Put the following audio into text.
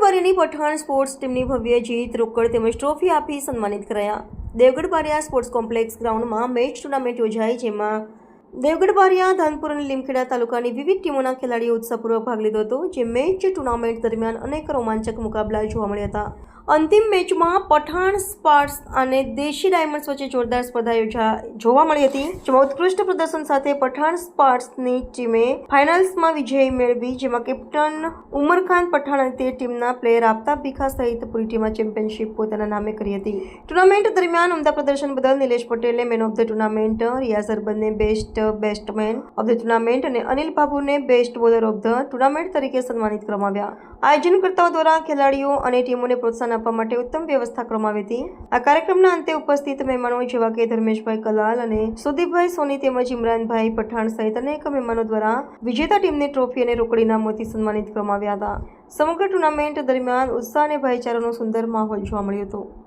બારિયાની Pathan sports ટીમની ભવ્ય જીત રોકડ તેમજ ટ્રોફી આપી સન્માનિત કરાયા. દેવગઢ બારિયા સ્પોર્ટ્સ કોમ્પ્લેક્સ ગ્રાઉન્ડમાં મેચ ટુર્નામેન્ટ યોજાઈ જેમાં દેવગઢ બારિયા ધાનપુર અને લીમખેડા તાલુકાની વિવિધ ટીમોના ખેલાડીઓ ઉત્સાહપૂર્વક ભાગ લીધો હતો, જે મેચ ટુર્નામેન્ટ દરમિયાન અનેક રોમાંચક મુકાબલા જોવા મળ્યા હતા. અંતિમ મેચમાં પઠાણ સ્પાર્ટ્સ અને દેશી ડાયમંડ્સ વચ્ચે જોરદાર સ્પર્ધા યોજા, જોવા મળી હતી, જેમાં ઉત્કૃષ્ટ પ્રદર્શન સાથે પઠાણ સ્પાર્ટ્સની ટીમે ફાઇનલ્સમાં વિજય મેળવી, જેમાં કેપ્ટન ઉમરખાન પઠાણ અને તે ટીમના પ્લેયર આફતાબ ભીખા સહિત પૂરી ટીમે ચેમ્પિયનશિપ પોતાના નામે કરી હતી. ટુર્નામેન્ટ દરમિયાન ઉમદા પ્રદર્શન બદલ નિલેશ પટેલે man of the tournament, Riyaz અરબનને best, batsman of the tournament અને Anil બાબુને best bowler of the tournament તરીકે સન્માનિત કરવામાં આવ્યા. આયોજનકર્તાઓ દ્વારા ખેલાડીઓ અને ટીમોને પ્રોત્સાહન આપવા માટે ઉત્તમ વ્યવસ્થા કરવામાં આવી હતી. આ કાર્યક્રમના અંતે ઉપસ્થિત મહેમાનો જેવા કે ધર્મેશભાઈ કલાલ અને સુદીપભાઈ સોની તેમજ ઇમરાનભાઈ પઠાણ સહિત અનેક મહેમાનો દ્વારા વિજેતા ટીમને ટ્રોફી અને રોકડી ઇનામોથી સન્માનિત કરવામાં આવ્યા હતા. સમગ્ર ટુર્નામેન્ટ દરમિયાન ઉત્સાહ અને ભાઈચારાનો સુંદર માહોલ જોવા મળ્યો હતો.